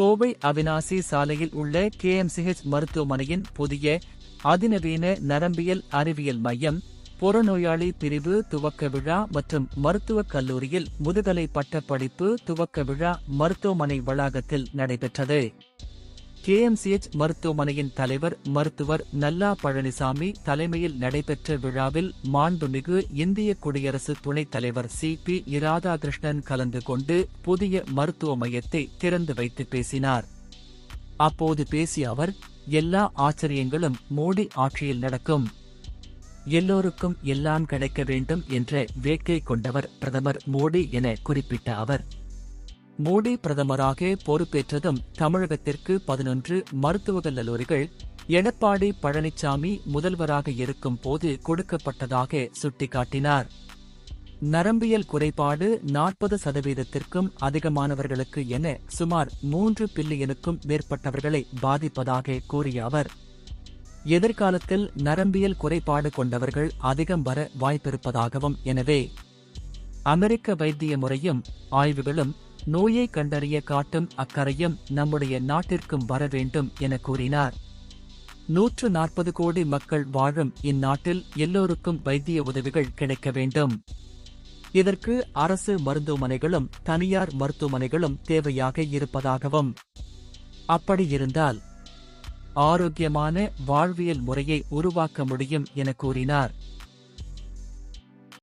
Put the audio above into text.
கோவை அவினாசி சாலையில் உள்ள கேஎம்சிஹெச் மருத்துவமனையின் புதிய அதிநவீன நரம்பியல் அறிவியல் மையம் புறநோயாளி பிரிவு துவக்க விழா மற்றும் மருத்துவக் கல்லூரியில் முதுகலை பட்டப்படிப்பு துவக்க விழா மருத்துவமனை வளாகத்தில் நடைபெற்றது. கேஎம்சிஎச் மருத்துவமனையின் தலைவர் மருத்துவர் நல்லா பழனிசாமி தலைமையில் நடைபெற்ற விழாவில் மாண்புமிகு இந்திய குடியரசு துணைத் தலைவர் சி பி இராதாகிருஷ்ணன் கலந்து கொண்டு புதிய மருத்துவ மையத்தை திறந்து வைத்து பேசினார். அப்போது பேசிய அவர் எல்லா ஆச்சரியங்களும் மோடி ஆட்சியில் நடக்கும். எல்லோருக்கும் எல்லாம் கிடைக்க வேண்டும் என்ற வேட்கை கொண்டவர் பிரதமர் மோடி என குறிப்பிட்ட அவர். மோடி பிரதமராக பொறுப்பேற்றதும் தமிழகத்திற்கு பதினொன்று மருத்துவக் கல்லூரிகள் எடப்பாடி பழனிசாமி முதல்வராக இருக்கும் போது கொடுக்கப்பட்டதாக சுட்டிக்காட்டினார். நரம்பியல் குறைபாடு நாற்பது சதவீதத்திற்கும் அதிகமானவர்களுக்கு என சுமார் மூன்று பில்லியனுக்கும் மேற்பட்டவர்களை பாதிப்பதாக கூறிய அவர் எதிர்காலத்தில் நரம்பியல் குறைபாடு கொண்டவர்கள் அதிகம் வர வாய்ப்பிருப்பதாகவும் எனவே அமெரிக்க வைத்திய முறையும் ஆய்வுகளும் நோயை கண்டறிய காட்டும் அக்கறையும் நம்முடைய நாட்டிற்கும் வர வேண்டும் என கூறினார். நூற்று நாற்பது கோடி மக்கள் வாழும் இந்நாட்டில் எல்லோருக்கும் வைத்திய உதவிகள் கிடைக்க வேண்டும். இதற்கு அரசு மருத்துவமனைகளும் தனியார் மருத்துவமனைகளும் தேவையாக இருப்பதாகவும் அப்படியிருந்தால் ஆரோக்கியமான வாழ்வியல் முறையை உருவாக்க முடியும் என கூறினார்.